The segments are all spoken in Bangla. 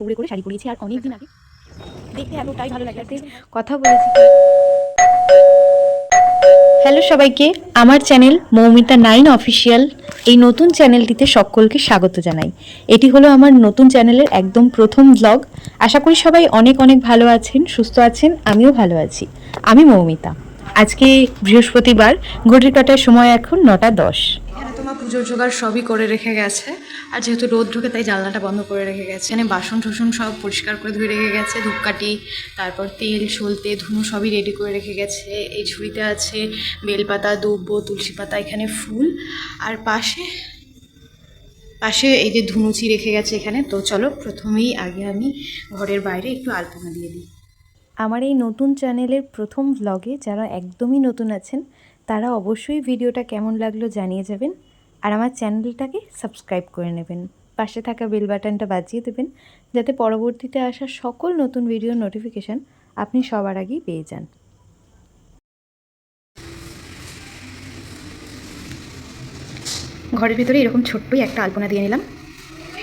পরে করে শাড়ি পরিয়েছি আর অনেক দিন আগে। দেখতে এতটাই ভালো লাগে। কথা বলেছি। হ্যালো সবাইকে আমার চ্যানেল মৌমিতা নাইন অফিসিয়াল। এই নতুন চ্যানেলটিতে সকলকে স্বাগত জানাই। এটি হলো আমার নতুন চ্যানেলের একদম প্রথম ব্লগ আশা করি সবাই অনেক অনেক ভালো আছেন সুস্থ আছেন আমিও ভালো আছি। আমি মৌমিতা। আজকে বৃহস্পতিবার ঘড়ির কাটার সময় এখন নটা দশ। এখানে তোমার পুজোর জোগাড় সবই করে রেখে গেছে। আর যেহেতু রোদ ঢুকে তাই জানলাটা বন্ধ করে রেখে গেছে। এখানে বাসন টসন সব পরিষ্কার করে ধুয়ে রেখে গেছে, ধূপকাঠি, তারপর তেল সলতে ধুনো সবই রেডি করে রেখে গেছে। এই ঝুড়িতে আছে বেলপাতা, দুব্বো, তুলসী পাতা, এখানে ফুল। আর পাশে পাশে এই যে ধুনুচি রেখে গেছে এখানে। তো চলো প্রথমেই আগে আমি ঘরের বাইরে একটু আলপনা দিয়ে দিই। আমার এই নতুন চ্যানেলের প্রথম ভ্লগে যারা একদমই নতুন আছেন, তারা অবশ্যই ভিডিওটা কেমন লাগল জানিয়ে যাবেন। আর আমার চ্যানেলটাকে সাবস্ক্রাইব করে নেবেন। পাশে থাকা বেল বাটনটা বাজিয়ে দেবেন, যাতে পরবর্তীতে আসা সকল নতুন ভিডিওর নোটিফিকেশান আপনি সবার আগেই পেয়ে যান। ঘরের ভিতরে এরকম ছোট্টই একটা আলপনা দিয়ে নিলাম।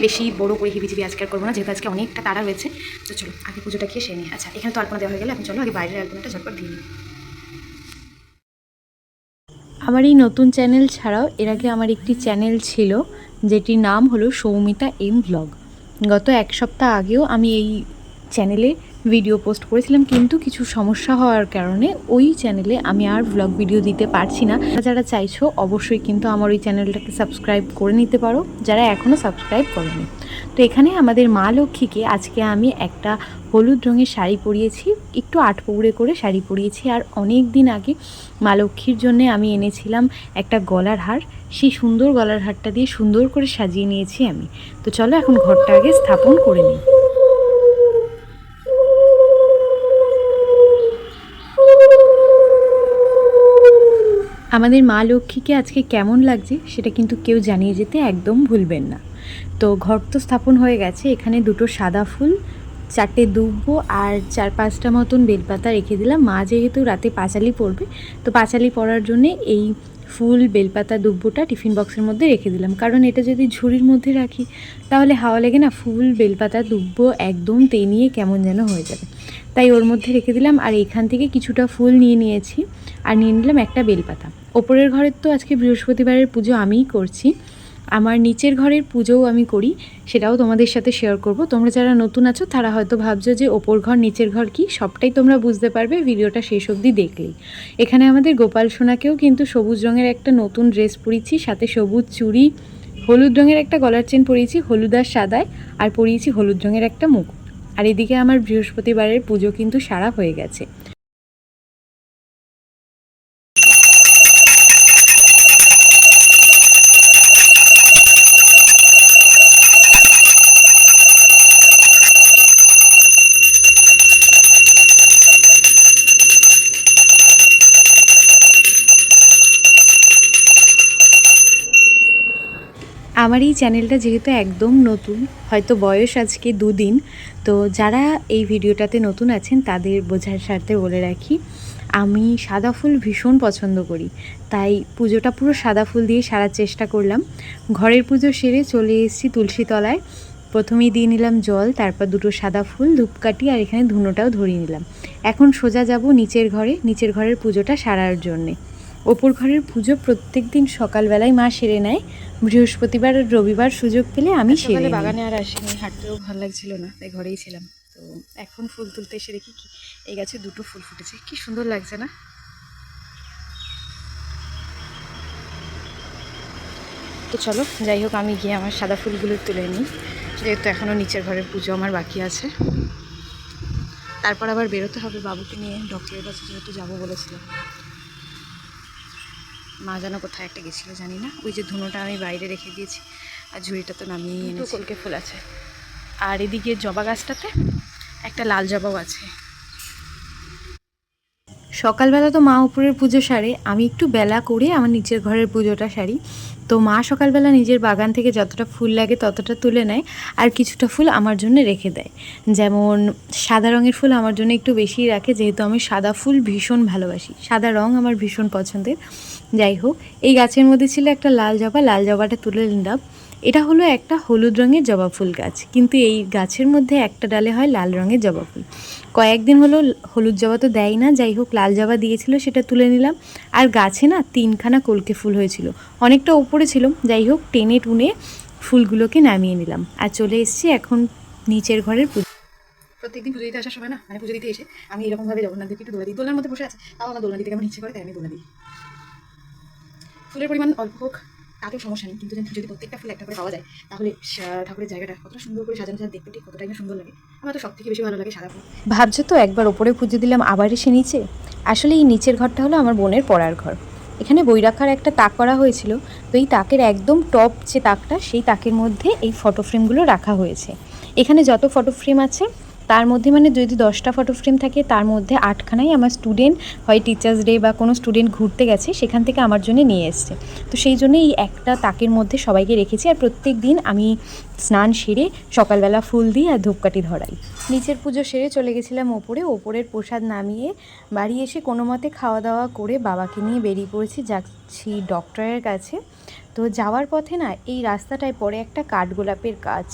বেশি বড় করে হিবিজিবি আজকে আর করব না, যেহেতু আজকে অনেকটা তাড়া রয়েছে। তো চলো, আগে পুজোটা খেয়ে নিই। আচ্ছা এখানে তো আলপনা দেওয়া হয়ে গেলে এখন চলো আগে বাইরের আলপনাটা ঝটপট দিয়ে নিই। আমার এই নতুন চ্যানেল ছাড়াও এর আগে আমার একটি চ্যানেল ছিল, যেটির নাম হলো সৌমিতা এম ব্লগ। গত এক সপ্তাহ আগেও আমি এই চ্যানেলে ভিডিও পোস্ট করেছিলাম, কিন্তু কিছু সমস্যা হওয়ার কারণে ওই চ্যানেলে আমি আর ব্লগ ভিডিও দিতে পারছি না। যারা চাইছো, অবশ্যই কিন্তু আমার ওই চ্যানেলটাকে সাবস্ক্রাইব করে নিতে পারো, যারা এখনও সাবস্ক্রাইব করেনি। তো এখানে আমাদের মা লক্ষ্মীকে আজকে আমি একটা হলুদ রঙের শাড়ি পরিয়েছি, একটু আট পৌড়ে করে শাড়ি পরিয়েছি, আর অনেক দিন আগে মা লক্ষ্মীর জন্যে আমি এনেছিলাম একটা গলার হার। সেই সুন্দর গলার হারটা দিয়ে সুন্দর করে সাজিয়ে নিয়েছি আমি। তো চলো এখন ঘরটা আগে স্থাপন করে নিই। আমাদের মা লক্ষ্মীকে আজকে কেমন লাগছে সেটা কিন্তু কেউ জানিয়ে যেতে একদম ভুলবেন না। তো ঘর তো স্থাপন হয়ে গেছে, এখানে দুটো সাদা ফুল, চারটে দুব্ব আর চার পাঁচটা মতন বেলপাতা রেখে দিলাম। মা যেহেতু রাতে পাঁচালি পড়বে তো পাঁচালি পড়ার জন্যে এই ফুল, বেলপাতা, দুব্বোটা টিফিন বক্সের মধ্যে রেখে দিলাম। কারণ এটা যদি ঝুড়ির মধ্যে রাখি, তাহলে হাওয়া লেগে না, ফুল, বেলপাতা, দুব্বো একদম তেনিয়ে কেমন যেন হয়ে যাবে। তাই ওর মধ্যে রেখে দিলাম আর এখান থেকে কিছুটা ফুল নিয়ে নিয়েছি। আর নিয়ে নিলাম একটা বেলপাতা। ওপরের ঘরের তো আজকে বৃহস্পতিবারের পুজো আমিই করছি। আমার নিচের ঘরের পুজোও আমি করি, সেটাও তোমাদের সাথে শেয়ার করব। তোমরা যারা নতুন আছো, তারা হয়তো ভাবছ যে ওপর ঘর, নিচের ঘর কি? সবটাই তোমরা বুঝতে পারবে, ভিডিওটা শেষ অবধি দেখলেই। এখানে আমাদের গোপাল সোনাকেও কিন্তু সবুজ রঙের একটা নতুন ড্রেস পরিয়েছি, সাথে সবুজ চুড়ি, হলুদ রঙের একটা গলার চেন পরিয়েছি, হলুদ আর সাদায়, আর পরিয়েছি হলুদ রঙের একটা মুখ আর এদিকে আমার বৃহস্পতিবারের পুজো কিন্তু সারা হয়ে গেছে। আমার এই চ্যানেলটা যেহেতু একদম নতুন, হয়তো বয়স আজকে দুদিন, তো যারা এই ভিডিওটাতে নতুন আছেন তাদের বোঝার স্বার্থে বলে রাখি, আমি সাদা ফুল ভীষণ পছন্দ করি। তাই পুজোটা পুরো সাদা ফুল দিয়ে সারার চেষ্টা করলাম। ঘরের পুজো সেরে চলে এসেছি তুলসী তলায় প্রথমেই দিয়ে নিলাম জল, তারপর দুটো সাদা ফুল, ধূপকাঠি আর এখানে ধুনোটাও ধরিয়ে নিলাম। এখন সোজা যাব নিচের ঘরে, নিচের ঘরের পুজোটা সারার জন্যে। ওপর ঘরের পুজো প্রত্যেক দিন সকালবেলায় মা সেরে নেয় বৃহস্পতিবার আর রবিবার সুযোগ পেলে আমি নিই। বাগানে আর আসিনি হাঁটতেও ভালো লাগছিল না তাই ঘরেই ছিলাম। তো এখন ফুল তুলতে এসে দেখি কি এই গাছে দুটো ফুল ফুটেছে কি সুন্দর লাগছে না? তো চলো যাই হোক আমি গিয়ে আমার সাদা ফুলগুলো তুলে নিই। যেহেতু এখনও নিচের ঘরের পুজো আমার বাকি আছে। তারপর আবার বেরোতে হবে বাবুকে নিয়ে ডক্টরের কাছে যেহেতু যাব বলেছিলাম। মা যেন কোথায় একটা গেছিল জানি না। ওই যে ধুনোটা আমি বাইরে রেখে দিয়েছি, আর ঝুড়িটা তো নামিয়ে এনেছি। ফুল আছে? আর এদিকে জবা গাছটাতে একটা লাল জবাও আছে। সকালবেলা তো মা উপরের পুজো সারে, আমি একটু বেলা করে আমার নিচের ঘরের পুজোটা সারি। তো মা সকালবেলা নিজের বাগান থেকে যতটা ফুল লাগে ততটা তুলে নেয় আর কিছুটা ফুল আমার জন্য রেখে দেয়। যেমন সাদা রঙের ফুল আমার জন্য একটু বেশি রাখে, যেহেতু আমি সাদা ফুল ভীষণ ভালোবাসি। সাদা রং আমার ভীষণ পছন্দের। যাই হোক, এই গাছের মধ্যে ছিল একটা লাল জবা, লাল জবাটা তুলে নিলাম। এটা হলো একটা হলুদ রঙের জবা ফুল গাছ। কিন্তু এই গাছের মধ্যে একটা ডালে হয় লাল রঙের জবা ফুল। কয়েকদিন হলো হলুদ জবা তো দেয় না, যাই হোক লাল জবা দিয়েছিল সেটা তুলে নিলাম। আর গাছে না তিনখানা কলকে ফুল হয়েছিল। অনেকটা ওপরে ছিল, যাই হোক টেনে টুনে ফুলগুলোকে নামিয়ে নিলাম। আর চলে এসেছি এখন নিচের ঘরের পুজো। প্রত্যেকদিন পুজো দিতে আসার সময় না মানে পুজো দিতে এসে আমি এরকমভাবে জগন্নাথ দেবকে একটু দোলা দিই। দোলার মধ্যে বসে আছে, তাও আমার দোলনা দিতে কেমন ইচ্ছে করে, তাই আমি দোলা দিই। ফুলের পরিমাণ অল্প হোক তাতেও সমস্যা নেই, কিন্তু যদি প্রত্যেকটা ফুল একটা করে পাওয়া যায়, তাহলে ঠাকুরের জায়গাটা কতটা সুন্দর করে সাজানো সাজানো দেখতে ঠিক কতটাই না সুন্দর লাগে। আমার তো সব থেকে বেশি ভালো লাগে সাদা ফুল। ভাবছ তো একবার ওপরে পুজো দিলাম, আবার এসে নিচে? আসলে এই নিচের ঘরটা হলো আমার বোনের পড়ার ঘর। এখানে বই রাখার একটা তাক করা হয়েছিল, তো এই তাকের একদম টপ যে তাকটা, সেই তাকের মধ্যে এই ফটো ফ্রেমগুলো রাখা হয়েছে। এখানে যত ফটো ফ্রেম আছে তার মধ্যে মানে যদি দশটা ফটো ফ্রেম থাকে, তার মধ্যে আটখানাই আমার স্টুডেন্ট হয় টিচার্স ডে বা কোনো স্টুডেন্ট ঘুরতে গেছে, সেখান থেকে আমার জন্য নিয়ে এসছে। তো সেই জন্য এই একটা তাকের মধ্যে সবাইকে রেখেছি আর প্রত্যেক দিন আমি স্নান সেরে সকালবেলা ফুল দিই আর ধূপকাঠি ধরাই। নিচের পুজো সেরে চলে গেছিলাম ওপরে, ওপরের প্রসাদ নামিয়ে বাড়ি এসে কোনো মতে খাওয়া দাওয়া করে বাবাকে নিয়ে বেরিয়ে পড়েছি যাচ্ছি ডক্টরের কাছে। তো যাওয়ার পথে না এই রাস্তাটায় পড়ে একটা কাঠগোলাপের গাছ।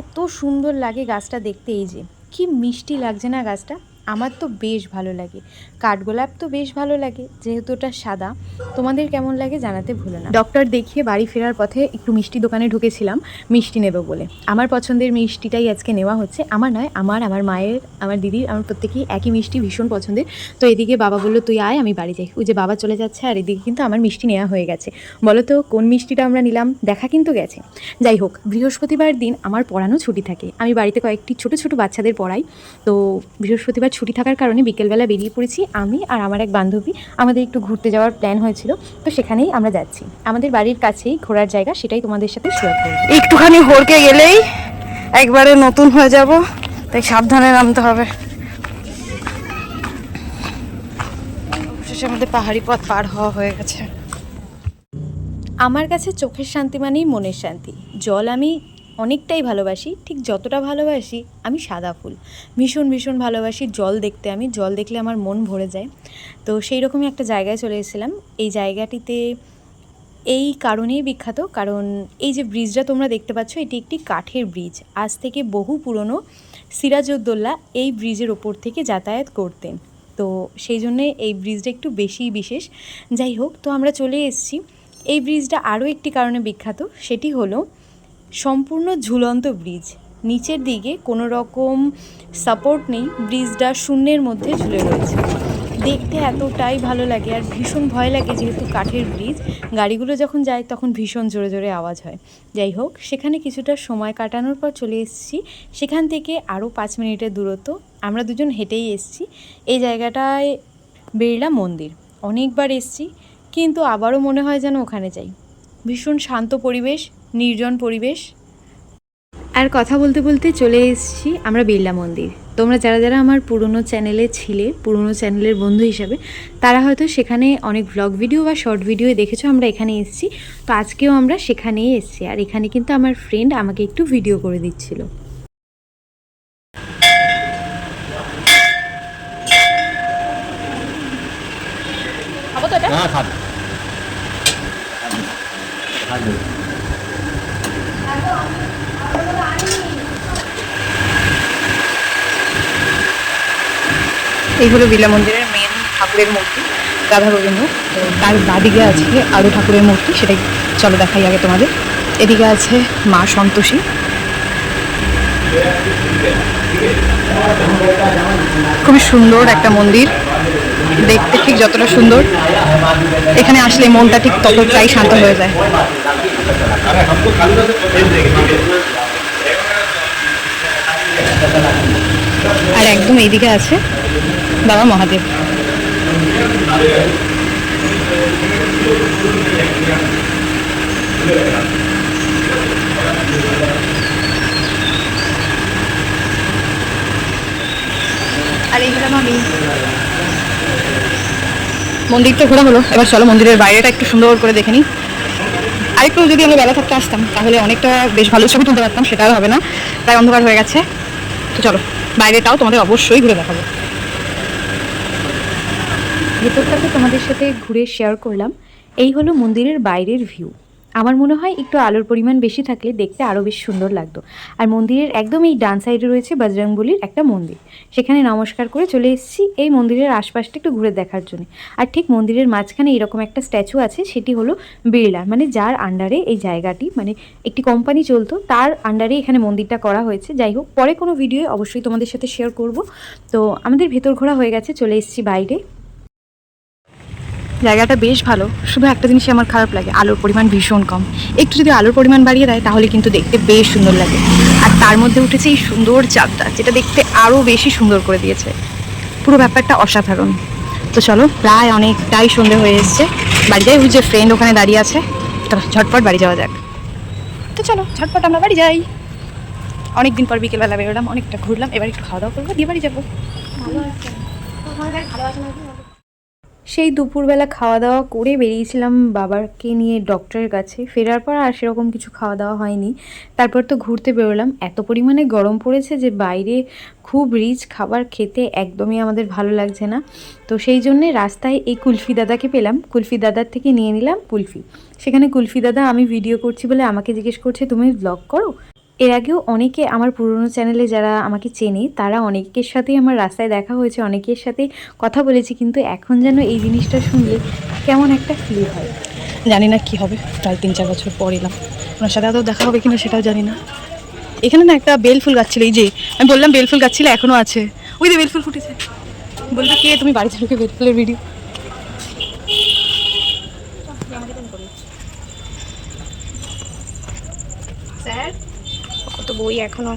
এত সুন্দর লাগে গাছটা দেখতে এই যে। কি মিষ্টি লাগছে না গাছটা? আমার তো বেশ ভালো লাগে। কাঠগোলাপ তো বেশ ভালো লাগে, যেহেতু ওটা সাদা। তোমাদের কেমন লাগে জানাতে ভুলো না। ডক্টর দেখিয়ে বাড়ি ফেরার পথে একটু মিষ্টি দোকানে ঢুকেছিলাম, মিষ্টি নেব বলে। আমার পছন্দের মিষ্টিটাই আজকে নেওয়া হচ্ছে। আমার নয়, আমার আমার মায়ের, আমার দিদির, আমার প্রত্যেকেই একই মিষ্টি ভীষণ পছন্দের। তো এদিকে বাবা বলল, তুই আয়, আমি বাড়ি যাই। ওই যে বাবা চলে যাচ্ছে, আর এদিকে কিন্তু আমার মিষ্টি নেওয়া হয়ে গেছে। বলো তো, কোন মিষ্টিটা আমরা নিলাম? দেখা কিন্তু গেছে। যাই হোক, বৃহস্পতিবার দিন আমার পড়ানো ছুটি থাকে। আমি বাড়িতে কয়েকটি ছোট ছোট বাচ্চাদের পড়াই। তো বৃহস্পতিবার ছুটি থাকার কারণে বিকেলবেলা বেরিয়ে পড়েছি আমি আর আমার এক বান্ধবী। আমাদের একটু ঘুরতে যাওয়ার প্ল্যান হয়েছিল। তো সেখানেই আমরা যাচ্ছি। আমাদের বাড়ির কাছেই ঘোরার জায়গা সেটাই তোমাদের সাথে শেয়ার করব। একটুখানি হরকে গেলেই একবারে নতুন হয়ে যাব তাই সাবধানে নামতে হবে। আমাদের পাহাড়ি পথ পার হওয়া হয়ে গেছে। আমার কাছে চোখের শান্তি মানেই মনের শান্তি। জল আমি অনেকটাই ভালোবাসি, ঠিক যতটা ভালোবাসি আমি সাদা ফুল। ভীষণ ভীষণ ভালোবাসি জল দেখতে আমি, জল দেখলে আমার মন ভরে যায়। তো সেই রকমই একটা জায়গায় চলে এসেছিলাম। এই জায়গাটিতে এই কারণেই বিখ্যাত, কারণ এই যে ব্রিজটা তোমরা দেখতে পাচ্ছ, এটি একটি কাঠের ব্রিজ। আজ থেকে বহু পুরনো সিরাজউদ্দৌলা এই ব্রিজের ওপর থেকে যাতায়াত করতেন। তো সেই জন্যে এই ব্রিজটা একটু বেশিই বিশেষ। যাই হোক, তো আমরা চলে এসেছি। এই ব্রিজটা আরও একটি কারণে বিখ্যাত, সেটি হলো সম্পূর্ণ ঝুলন্ত ব্রিজ। নিচের দিকে কোনো রকম সাপোর্ট নেই, ব্রিজটা শূন্যের মধ্যে ঝুলে রয়েছে। দেখতে এতটাই ভালো লাগে আর ভীষণ ভয় লাগে যেহেতু কাঠের ব্রিজ। গাড়িগুলো যখন যায় তখন ভীষণ জোরে জোরে আওয়াজ হয়। যাই হোক, সেখানে কিছুটা সময় কাটানোর পর চলে এসেছি। সেখান থেকে আরও পাঁচ মিনিটের দূরত্ব। আমরা দুজন হেঁটেই এসেছি। এই জায়গাটায় বিড়লা মন্দির। অনেকবার এসেছি, কিন্তু আবারও মনে হয় যেন ওখানে যাই। ভীষণ শান্ত পরিবেশ নির্জন পরিবেশ। আর কথা বলতে বলতে চলে এসেছি আমরা বিড়লা মন্দির। তোমরা যারা যারা আমার পুরনো চ্যানেলে ছিলে পুরনো চ্যানেলের বন্ধু হিসাবে তারা হয়তো সেখানে অনেক ব্লগ ভিডিও বা শর্ট ভিডিও দেখেছ আমরা এখানে এসেছি। তো আজকেও আমরা সেখানেই এসেছি। আর এখানে কিন্তু আমার ফ্রেন্ড আমাকে একটু ভিডিও করে দিচ্ছিল। হ্যাঁ খাবে। খাবে এই হলো বিলা মন্দিরের মেন ঠাকুরের মূর্তি, রাধা গোবিন্দ। তার বাদিকে আছে আরও ঠাকুরের মূর্তি, সেটাই চলো দেখাই আগে তোমাদের। এদিকে আছে মা সন্তোষী। খুবই সুন্দর একটা মন্দির, দেখতে ঠিক যতটা সুন্দর। এখানে আসলে মনটা ঠিক ততটাই শান্ত হয়ে যায়। আর একদম এইদিকে আছে বাবা মহাদেব। আর এই হলাম আমি মন্দির ঘোরা হলো। এবার চলো মন্দিরের বাইরেটা একটু সুন্দর করে দেখে নিই। আরেকটু যদি আমরা বেলা থাকতে আসতাম, তাহলে অনেকটা বেশ ভালো ছবি তুলতে পারতাম, সেটাও হবে না। প্রায় অন্ধকার হয়ে গেছে। তো চলো, বাইরেটাও তোমাদের অবশ্যই ঘুরে দেখাবো। ভেতরটাকে তোমাদের সাথে ঘুরে শেয়ার করলাম। এই হলো মন্দিরের বাইরের ভিউ আমার মনে হয় একটু আলোর পরিমাণ বেশি থাকলে দেখতে আরও বেশ সুন্দর লাগতো। আর মন্দিরের একদম এই ডান সাইডে রয়েছে বজরংবলির একটা মন্দির। সেখানে নমস্কার করে চলে এসেছি এই মন্দিরের আশপাশটা একটু ঘুরে দেখার জন্য। আর ঠিক মন্দিরের মাঝখানে এরকম একটা স্ট্যাচু আছে, সেটি হলো বিড়লা। মানে যার আন্ডারে এই জায়গাটি মানে একটি কোম্পানি চলতো, তার আন্ডারে এখানে মন্দিরটা করা হয়েছে। যাই হোক, পরে কোনো ভিডিও অবশ্যই তোমাদের সাথে শেয়ার করব। তো আমাদের ভেতর ঘোরা হয়ে গেছে, চলে এসেছি বাইরে। জায়গাটা বেশ ভালো। শুধু একটা জিনিসই আমার খারাপ লাগে, আলোর পরিমাণ ভীষণ কম। একটু যদি আলোর পরিমাণ বাড়িয়ে দেয়, তাহলে কিন্তু দেখতে বেশ সুন্দর লাগে। আর তার মধ্যে উঠেছে এই সুন্দর চাঁদটা, যেটা দেখতে আরও বেশি সুন্দর করে দিয়েছে। পুরো ব্যাপারটা অসাধারণ। তো চলো, প্রায় অনেকটাই সন্ধে হয়ে এসছে। বাড়ি যাই যে ফ্রেন্ড ওখানে দাঁড়িয়ে আছে। ঝটপট বাড়ি যাওয়া যাক। তো চলো, ঝটপট আমরা বাড়ি যাই। অনেকদিন পর বিকেলবেলা বেরোলাম, অনেকটা ঘুরলাম, এবার একটু খাওয়া দাওয়া করব, দিয়ে বাড়ি যাব। সেই দুপুরবেলা খাওয়া দাওয়া করে বেরিয়েছিলাম বাবাকে নিয়ে ডক্টরের কাছে। ফেরার পর আর সেরকম কিছু খাওয়া দাওয়া হয়নি। তারপর তো ঘুরতে বেরোলাম। এত পরিমাণে গরম পড়েছে যে বাইরে খুব রিচ খাবার খেতে একদমই আমাদের ভালো লাগছে না। তো সেই জন্যে রাস্তায় এই কুলফি দাদাকে পেলাম। কুলফি দাদার থেকে নিয়ে নিলাম কুলফি। সেখানে কুলফি দাদা আমি ভিডিও করছি বলে আমাকে জিজ্ঞেস করছে, তুমি ব্লগ করো? এর আগেও অনেকে আমার পুরনো চ্যানেলে যারা আমাকে চেনে, তারা অনেকের সাথেই আমার রাস্তায় দেখা হয়েছে, অনেকের সাথে কথা বলেছি, কিন্তু এখন যেন এই জিনিসটা শুনলে কেমন একটা ফিল হয়। জানি না কি হবে, প্রায় তিন চার বছর পর এলাম। ওনার সাথে আদৌ দেখা হবে কিনা সেটাও জানি না। এখানে না একটা বেলফুল গাছ ছিল এই যে, আমি বললাম বেলফুল গাছ ছিল এখনও আছে। ওই যে বেলফুল ফুটেছে। বলবে কে? তুমি বাড়িতে ঢুকে বেলফুলের ভিডিও স্যার কত বই এখনও।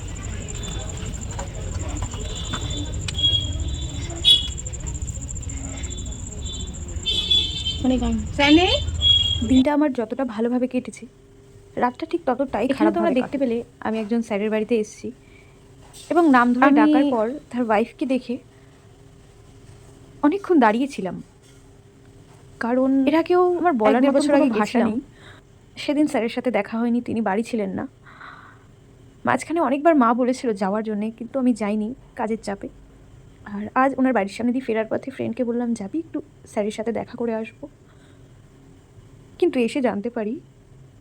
দিনটা আমার যতটা ভালোভাবে কেটেছে রাতটা ঠিক ততটাই খারাপ তোমরা দেখতে পেলে আমি একজন স্যারের বাড়িতে এসেছি। এবং নাম ধরে ডাকার পর তার ওয়াইফকে দেখে অনেকক্ষণ দাঁড়িয়েছিলাম কারণ এর কেউ আমার বলার বছর আগে ভাষা নেই। সেদিন স্যারের সাথে দেখা হয়নি তিনি বাড়ি ছিলেন না। মাঝখানে অনেকবার মা বলেছিল যাওয়ার জন্যে, কিন্তু আমি যাইনি কাজের চাপে। আর আজ ওনার বাড়ির সামনে দিয়ে ফেরার পথে ফ্রেন্ডকে বললাম, যাবি একটু স্যারের সাথে দেখা করে আসব? কিন্তু এসে জানতে পারি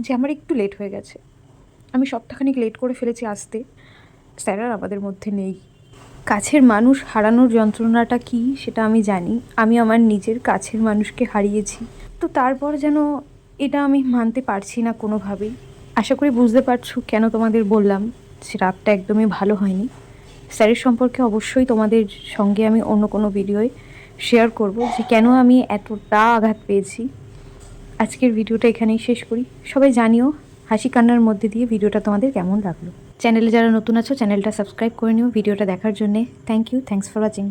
যে আমার একটু লেট হয়ে গেছে। আমি সপ্তাহখানিক লেট করে ফেলেছি আসতে। স্যার আর আমাদের মধ্যে নেই। কাছের মানুষ হারানোর যন্ত্রণাটা কি সেটা আমি জানি। আমি আমার নিজের কাছের মানুষকে হারিয়েছি। তো তারপর যেন এটা আমি মানতে পারছি না কোনোভাবেই। আশা করি বুঝতে পারছ কেন তোমাদের বললাম, যে রাতটা একদমই ভালো হয়নি। স্যারের সম্পর্কে অবশ্যই তোমাদের সঙ্গে আমি অন্য কোনো ভিডিওয় শেয়ার করব, যে কেন আমি এতটা আঘাত পেয়েছি। আজকের ভিডিওটা এখানেই শেষ করি। সবাই জানিও, হাসি কান্নার মধ্যে দিয়ে ভিডিওটা তোমাদের কেমন লাগল। চ্যানেলে যারা নতুন আছো, চ্যানেলটা সাবস্ক্রাইব করে নিও ভিডিওটা দেখার জন্যে। Thank you thanks for watching